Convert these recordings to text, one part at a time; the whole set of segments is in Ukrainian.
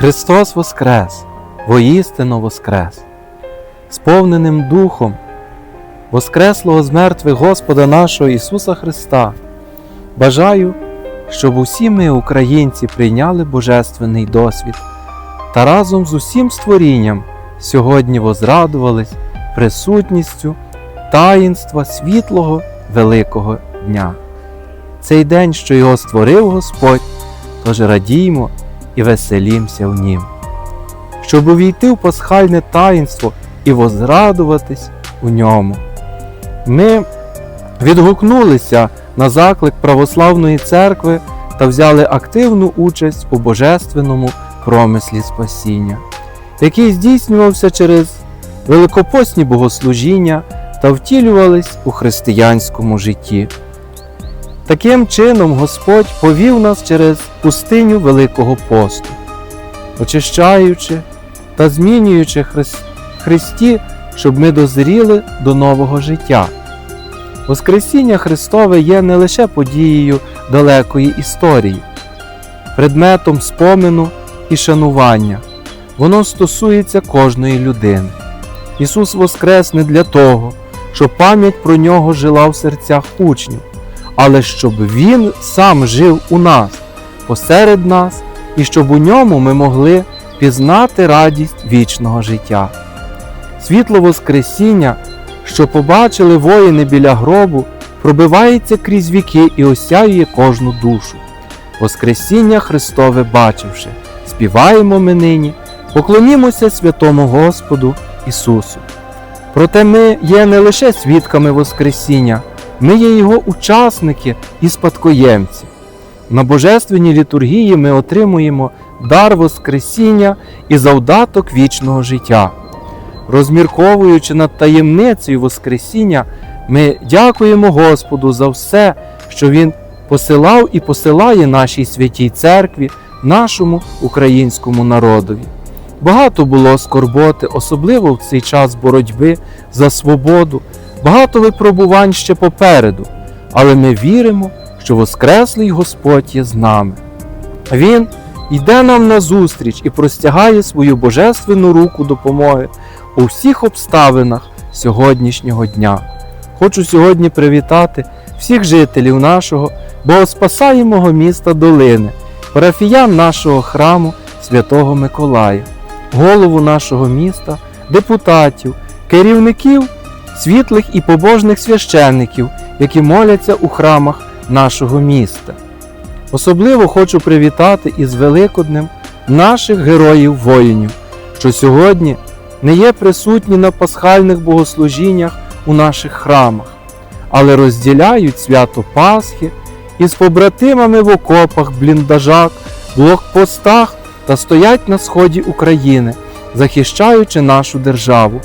Христос Воскрес, воістину Воскрес, сповненим Духом Воскреслого з мертвих Господа нашого Ісуса Христа. Бажаю, щоб усі ми, українці, прийняли божественний досвід та разом з усім створінням сьогодні возрадувались присутністю таїнства світлого Великого Дня. Цей день, що його створив Господь, тож радіймо і веселімся в нім, щоб увійти в пасхальне таїнство і возрадуватись у ньому. Ми відгукнулися на заклик православної церкви та взяли активну участь у божественному промислі спасіння, який здійснювався через великопосні богослужіння та втілювались у християнському житті. Таким чином Господь повів нас через пустиню Великого посту, очищаючи та змінюючи Христі, щоб ми дозріли до нового життя. Воскресіння Христове є не лише подією далекої історії, предметом спомину і шанування. Воно стосується кожної людини. Ісус Воскрес не для того, щоб пам'ять про нього жила в серцях учнів, але щоб Він сам жив у нас, посеред нас, і щоб у ньому ми могли пізнати радість вічного життя. Світло Воскресіння, що побачили воїни біля гробу, пробивається крізь віки і осяює кожну душу. Воскресіння Христове бачивши, співаємо ми нині, поклонімося святому Господу Ісусу. Проте ми є не лише свідками Воскресіння, ми є Його учасники і спадкоємці. На Божественній літургії ми отримуємо дар Воскресіння і завдаток вічного життя. Розмірковуючи над таємницею Воскресіння, ми дякуємо Господу за все, що Він посилав і посилає нашій святій церкві, нашому українському народові. Багато було скорботи, особливо в цей час боротьби за свободу, багато випробувань ще попереду, але ми віримо, що Воскреслий Господь є з нами. Він йде нам назустріч і простягає свою божественну руку допомоги у всіх обставинах сьогоднішнього дня. Хочу сьогодні привітати всіх жителів нашого богоспасаємого міста Долини, парафіян нашого храму Святого Миколая, голову нашого міста, депутатів, керівників, світлих і побожних священників, які моляться у храмах нашого міста. Особливо хочу привітати із Великоднем наших героїв-воїнів, що сьогодні не є присутні на пасхальних богослужіннях у наших храмах, але розділяють свято Пасхи із побратимами в окопах, бліндажах, блокпостах та стоять на сході України, захищаючи нашу державу.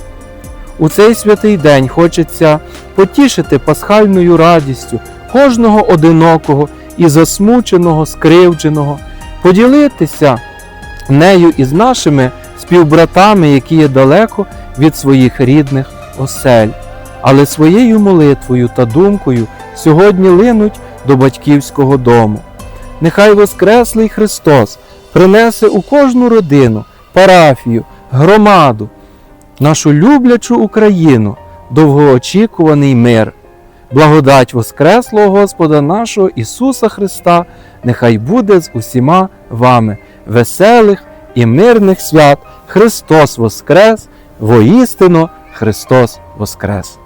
У цей святий день хочеться потішити пасхальною радістю кожного одинокого і засмученого, скривдженого, поділитися нею із нашими співбратами, які є далеко від своїх рідних осель, але своєю молитвою та думкою сьогодні линуть до батьківського дому. Нехай Воскреслий Христос принесе у кожну родину, парафію, громаду, нашу люблячу Україну, довгоочікуваний мир. Благодать Воскреслого Господа нашого Ісуса Христа, нехай буде з усіма вами, веселих і мирних свят. Христос Воскрес, воістину Христос Воскрес!